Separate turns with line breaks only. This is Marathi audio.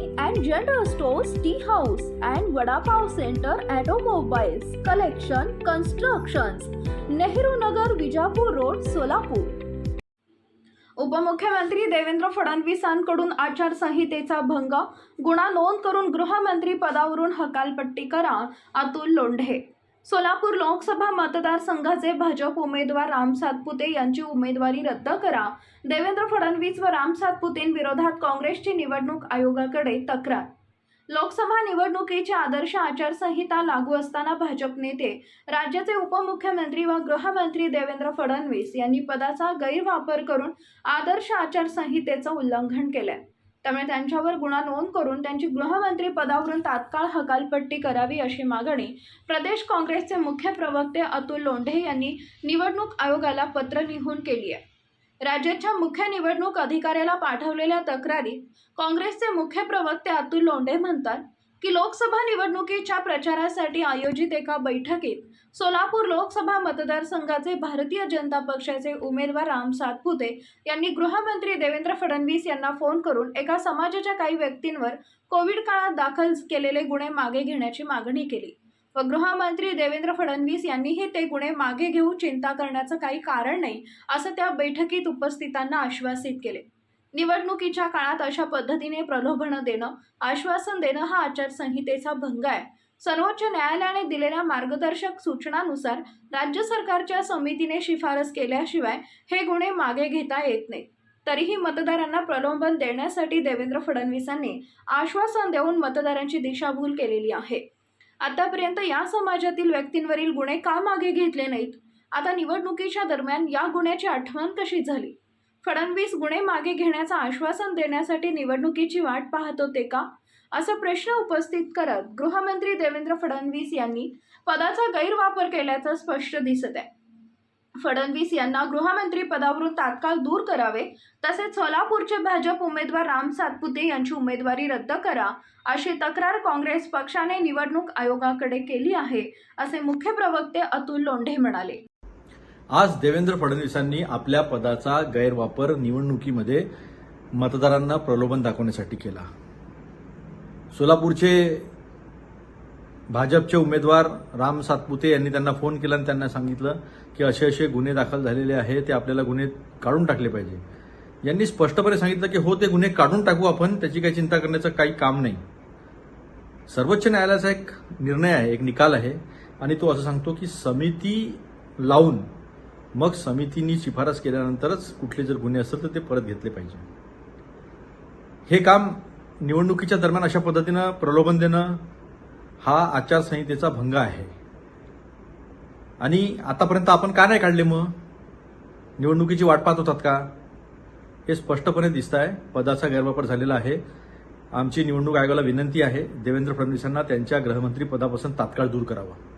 General stores tea house and vada pav centre Automobiles collection constructions Nehru Nagar Vijapur road Solapur उपमुख्यमंत्री देवेंद्र फडणवीसांकडून आचारसंहितेचा भंग गुन्हा नोंद करून गृहमंत्री पदावरून हकालपट्टी करा अतुल लोंढे. सोलापूर लोकसभा मतदारसंघाचे भाजप उमेदवार राम सातपुते यांची उमेदवारी रद्द करा. देवेंद्र फडणवीस व राम सातपुतेंविरोधात काँग्रेसची निवडणूक आयोगाकडे तक्रार. लोकसभा निवडणुकीची आदर्श आचारसंहिता लागू असताना भाजप नेते राज्याचे उपमुख्यमंत्री व गृहमंत्री देवेंद्र फडणवीस यांनी पदाचा गैरवापर करून आदर्श आचारसंहितेचं उल्लंघन केलंय. त्यामुळे त्यांच्यावर गुन्हा नोंद करून त्यांची गृहमंत्री पदावरून तात्काळ हकालपट्टी करावी अशी मागणी प्रदेश काँग्रेसचे मुख्य प्रवक्ते अतुल लोंढे यांनी निवडणूक आयोगाला पत्र लिहून केली आहे. राज्याच्या मुख्य निवडणूक अधिकाऱ्याला पाठवलेल्या तक्रारीत काँग्रेसचे मुख्य प्रवक्ते अतुल लोंढे म्हणतात की लोकसभा निवडणुकीच्या प्रचारासाठी आयोजित एका बैठकीत सोलापूर लोकसभा मतदारसंघाचे भारतीय जनता पक्षाचे उमेदवार राम सातपुते यांनी गृहमंत्री देवेंद्र फडणवीस यांना फोन करून एका समाजाच्या काही व्यक्तींवर कोविड काळात दाखल केलेले गुन्हे मागे घेण्याची मागणी केली व गृहमंत्री देवेंद्र फडणवीस यांनीही ते गुन्हे मागे घेऊ चिंता करण्याचं काही कारण नाही असं त्या बैठकीत उपस्थितांना आश्वासित केले. निवडणुकीच्या काळात अशा पद्धतीने प्रलोभनं देणं आश्वासन देणं हा आचारसंहितेचा भंग आहे. सर्वोच्च न्यायालयाने दिलेल्या मार्गदर्शक सूचनानुसार राज्य सरकारच्या समितीने शिफारस केल्याशिवाय हे गुन्हे मागे घेता येत नाहीत. तरीही मतदारांना प्रलोभन देण्यासाठी देवेंद्र फडणवीसांनी आश्वासन देऊन मतदारांची दिशाभूल केलेली आहे. आतापर्यंत या समाजातील व्यक्तींवरील गुन्हे का मागे घेतले नाहीत? आता निवडणुकीच्या दरम्यान या गुन्ह्याची आठवण कशी झाली? फडणवीस गुन्हे मागे घेण्याचं आश्वासन देण्यासाठी निवडणुकीची वाट पाहत होते का? असा प्रश्न उपस्थित करत गृहमंत्री देवेंद्र फडणवीस यांनी पदाचा गैरवापर केल्याचं स्पष्ट दिसत आहे. फडणवीस यांना गृहमंत्री पदावरून तात्काळ दूर करावे तसेच सोलापूरचे भाजप उमेदवार राम सातपुते यांची उमेदवारी रद्द करा अशी तक्रार काँग्रेस पक्षाने निवडणूक आयोगाकडे केली आहे असे मुख्य प्रवक्ते अतुल लोंढे म्हणाले.
आज देवेंद्र फडणवीसांनी आपल्या पदाचा गैरवापर निवडणुकीमध्ये मतदारांना प्रलोभन दाखवण्यासाठी केला. सोलापूरचे भाजपचे उमेदवार राम सातपुते यांनी त्यांना फोन केला आणि त्यांना सांगितलं की असे असे गुन्हे दाखल झालेले आहे ते आपल्याला गुन्हे काढून टाकले पाहिजे. यांनी स्पष्टपणे सांगितलं की हो ते गुन्हे काढून टाकू आपण त्याची काही चिंता करण्याचं काही काम नाही. सर्वोच्च न्यायालयाचा एक निर्णय आहे एक निकाल आहे आणि तो असं सांगतो की समिती लावून मग समितीनी शिफारस केल्यानंतरच कुठले जर गुन्हे असतील तर ते परत घेतले पाहिजे. हे काम निवडणुकीच्या दरम्यान अशा पद्धतीनं प्रलोभन देणं हा आचारसंहितेचा भंग आहे. आणि आतापर्यंत आपण का नाही काढले मग? निवडणुकीची वाट पाहत होतात का? हे स्पष्टपणे दिसत आहे पदाचा गैरवापर झालेला आहे. आमची निवडणूक आयोगाला विनंती आहे. देवेंद्र फडणवीसांना त्यांच्या गृहमंत्री पदापासून तात्काळ दूर करावं.